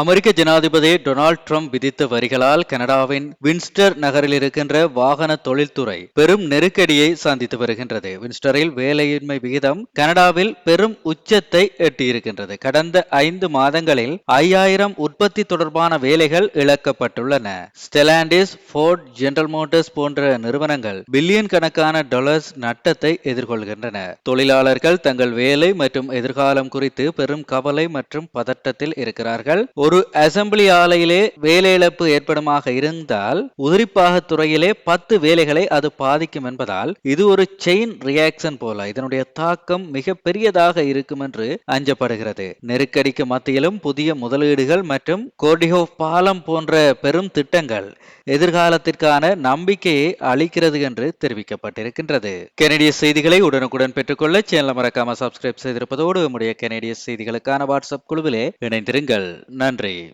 அமெரிக்க ஜனாதிபதி Donald Trump விதித்த வரிகளால் கனடாவின் வின்ஸ்டர் நகரில் இருக்கின்ற வாகன தொழில்துறை பெரும் நெருக்கடியை சந்தித்து வருகின்றது. வின்ஸ்டரில் வேலையின்மை விகிதம் கனடாவில் பெரும் உச்சத்தை எட்டியிருக்கின்றது. கடந்த ஐந்து மாதங்களில் ஐயாயிரம் உற்பத்தி தொடர்பான வேலைகள் இழக்கப்பட்டுள்ளன. ஸ்டெலாண்டிஸ் ஃபோர்ட் ஜெனரல் மோட்டர்ஸ் போன்ற நிறுவனங்கள் பில்லியன் கணக்கான டாலர்ஸ் நட்டத்தை எதிர்கொள்கின்றன. தொழிலாளர்கள் தங்கள் வேலை மற்றும் எதிர்காலம் குறித்து பெரும் கவலை மற்றும் பதட்டத்தில் இருக்கிறார்கள். ஒரு அசம்பிளி ஆலையிலே வேலை இழப்பு ஏற்படுமாக இருந்தால் உதிரிப்பாக துறையிலே பத்து வேலைகளை அது பாதிக்கும் என்பதால் இது ஒரு செயின் ரியாக்ஷன் போல. இதனுடைய தாக்கம் மிக பெரியதாக இருக்கும் என்று அஞ்சப்படுகிறது. நெருக்கடிக்கு மத்தியிலும் புதிய முதலீடுகள் மற்றும் கோர்டிஹோ பாலம் போன்ற பெரும் திட்டங்கள் எதிர்காலத்திற்கான நம்பிக்கையை அளிக்கிறது என்று தெரிவிக்கப்பட்டிருக்கின்றது. கெனடிய செய்திகளை உடனுக்குடன் பெற்றுக்கொள்ள சேனல் மறக்காம சப்ஸ்கிரைப் செய்திருப்பதோடு நம்முடைய கெனடிய செய்திகளுக்கான வாட்ஸ்அப் குழுவிலே இணைந்திருங்கள். நன்றி. Henry